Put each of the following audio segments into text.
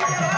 Yeah.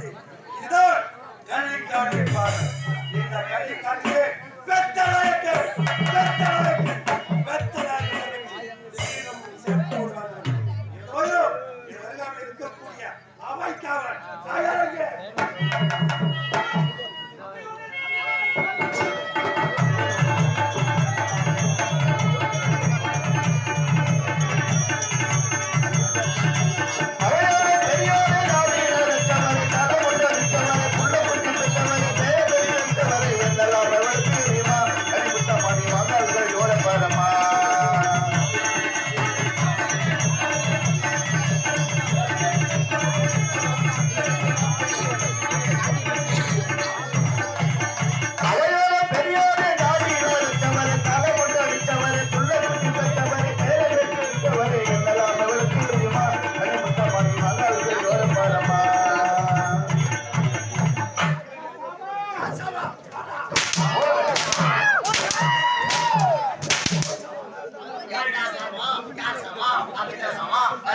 Kallikattu பாடல்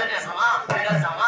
வார்த்தைகள்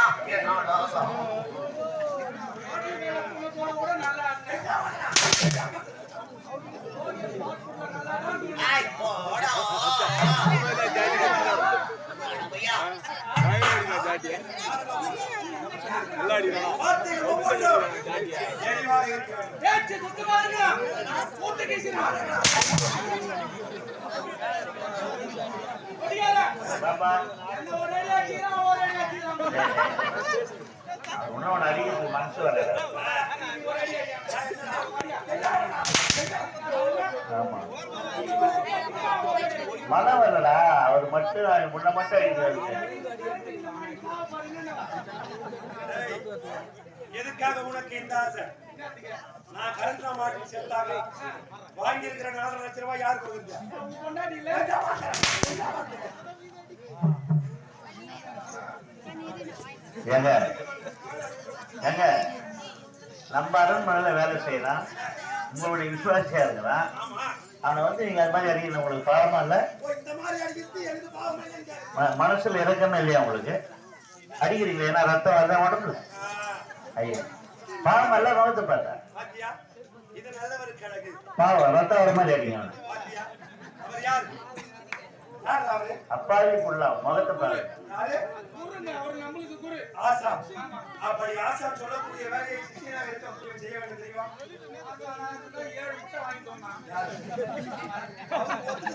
ஒவ்வொன்றும் தெளிவாக மனசு வர ஆமா வரலடா. அவர் மட்டும் முன்ன மட்டும் அடிக்கிறாரு எதுக்காக உனக்கு இந்த ஆசை? நான் கரண்ட்ல மாட்டி செத்தாக வாங்கி இருக்கிற நாலரை லட்சம் ரூபாய் யாருக்கு ஏங்க. ஏங்க நம்ம அரண்மனையில வேலை செய்யலாம். உங்களுடைய விசுவாசியா இருக்கலாம். அவனை வந்து நீங்க அது மாதிரி அடிக்கணும் உங்களுக்கு பாவமா இல்ல? மனசுல இறக்கமே இல்லையா உங்களுக்கு? அடிக்கிறீங்களா ஏன்னா ரத்தம் வரதான் உடம்புல? ஐயா. பாவம் இல்ல? முகத்தை பார்த்தா? பாத்தியா? இது நல்லவர் கணக்கு. பாவம். ரத்தம் வர மாதிரி அடிங்க அப்பாவி புள்ளா முகத்தை பாரு யாரு? ஆசாம். அப்படி ஆசாம் சொல்லக்கூடிய வேலையை சிஷியனாக இருக்கக்கூடிய செய்ய வேண்டும் தெரியுமா? யாரு? அவர் ஒத்துக்கிட்டே அவர்